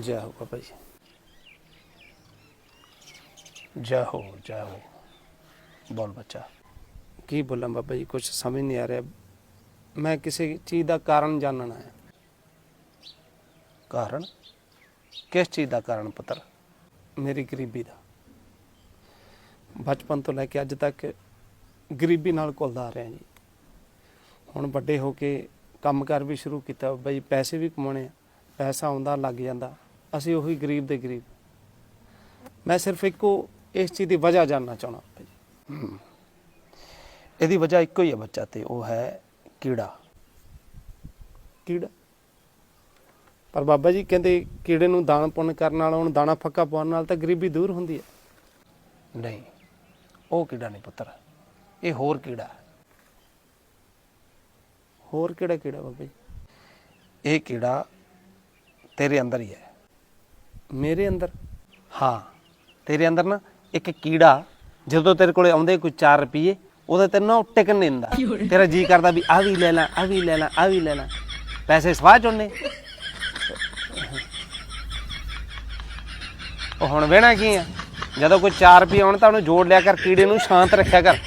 ਜੈ ਹੋ ਬਾਬਾ ਜੀ। ਜੈ ਹੋ ਜੈ ਹੋ। ਬੋਲ ਬੱਚਾ। ਕੀ ਬੋਲਾਂ ਬਾਬਾ ਜੀ ਕੁਝ ਸਮਝ ਨਹੀਂ ਆ ਰਿਹਾ। ਮੈਂ ਕਿਸੇ ਚੀਜ਼ ਦਾ ਕਾਰਨ ਜਾਣਨਾ ਹੈ ਕਾਰਨ? ਕਿਸ ਚੀਜ਼ ਦਾ ਕਾਰਨ ਪੁੱਤਰ? ਮੇਰੀ ਗਰੀਬੀ ਦਾ। ਬਚਪਨ ਤੋਂ ਲੈ ਕੇ ਅੱਜ ਤੱਕ ਗਰੀਬੀ ਨਾਲ ਘੁਲਦਾ ਆ ਰਿਹਾ ਜੀ। ਹੁਣ ਵੱਡੇ ਹੋ ਕੇ ਕੰਮਕਾਰ ਵੀ ਸ਼ੁਰੂ ਕੀਤਾ। ਬਈ ਪੈਸੇ ਵੀ ਕਮਾਉਣੇ ਆ। ਪੈਸਾ ਆਉਂਦਾ, ਲੱਗ ਜਾਂਦਾ। ਅਸੀਂ ਉਹੀ ਗਰੀਬ ਦੇ ਗਰੀਬ। ਮੈਂ ਸਿਰਫ ਇੱਕੋ ਇਸ ਚੀਜ਼ ਦੀ ਵਜ੍ਹਾ ਜਾਣਨਾ ਚਾਹਣਾ ਭਾਈ ਇਹਦੀ ਵਜ੍ਹਾ ਇੱਕੋ ਹੀ ਹੈ ਬੱਚਾ ਤੇ ਉਹ ਹੈ ਕੀੜਾ। ਕੀੜਾ? ਪਰ ਬਾਬਾ ਜੀ ਕਹਿੰਦੇ ਕੀੜੇ ਨੂੰ ਦਾਨ ਪੁੰਨ ਕਰਨ ਨਾਲ ਉਹਨੂੰ ਦਾਣਾ ਫੱਕਾ ਪਾਉਣ ਨਾਲ ਤਾਂ ਗਰੀਬੀ ਦੂਰ ਹੁੰਦੀ ਹੈ। ਨਹੀਂ ਉਹ ਕੀੜਾ ਨਹੀਂ ਪੁੱਤਰ। ਇਹ ਹੋਰ ਕੀੜਾ। ਹੈ ਹੋਰ ਕਿਹੜਾ ਕੀੜਾ ਬਾਬਾ ਜੀ? ਇਹ ਕੀੜਾ ਤੇਰੇ ਅੰਦਰ ਹੀ ਹੈ। ਮੇਰੇ ਅੰਦਰ? ਹਾਂ ਤੇਰੇ ਅੰਦਰ ਨਾ ਇੱਕ ਕੀੜਾ ਜਦੋਂ ਤੇਰੇ ਕੋਲੇ ਆਉਂਦੇ ਕੋਈ 4 ਰੁਪਏ ਉਹਦਾ ਤੈਨੂੰ ਟਿਕਣ ਨਹੀਂ ਦਿੰਦਾ। ਤੇਰਾ ਜੀ ਕਰਦਾ ਵੀ ਆ ਵੀ ਲੈ ਲੈ ਆ ਵੀ ਲੈ ਲੈ ਆ ਵੀ ਲੈ ਲੈ। ਪੈਸੇ ਸਵਾਹ ਚੁੰਨੇ ਉਹ ਹੁਣ ਵੇਣਾ ਕੀ ਆ? ਜਦੋਂ ਕੋਈ 4 ਰੁਪਏ ਆਉਣ ਤਾਂ ਉਹਨੂੰ ਜੋੜ ਲਿਆ ਕਰ ਕੀੜੇ ਨੂੰ ਸ਼ਾਂਤ ਰੱਖਿਆ ਕਰ।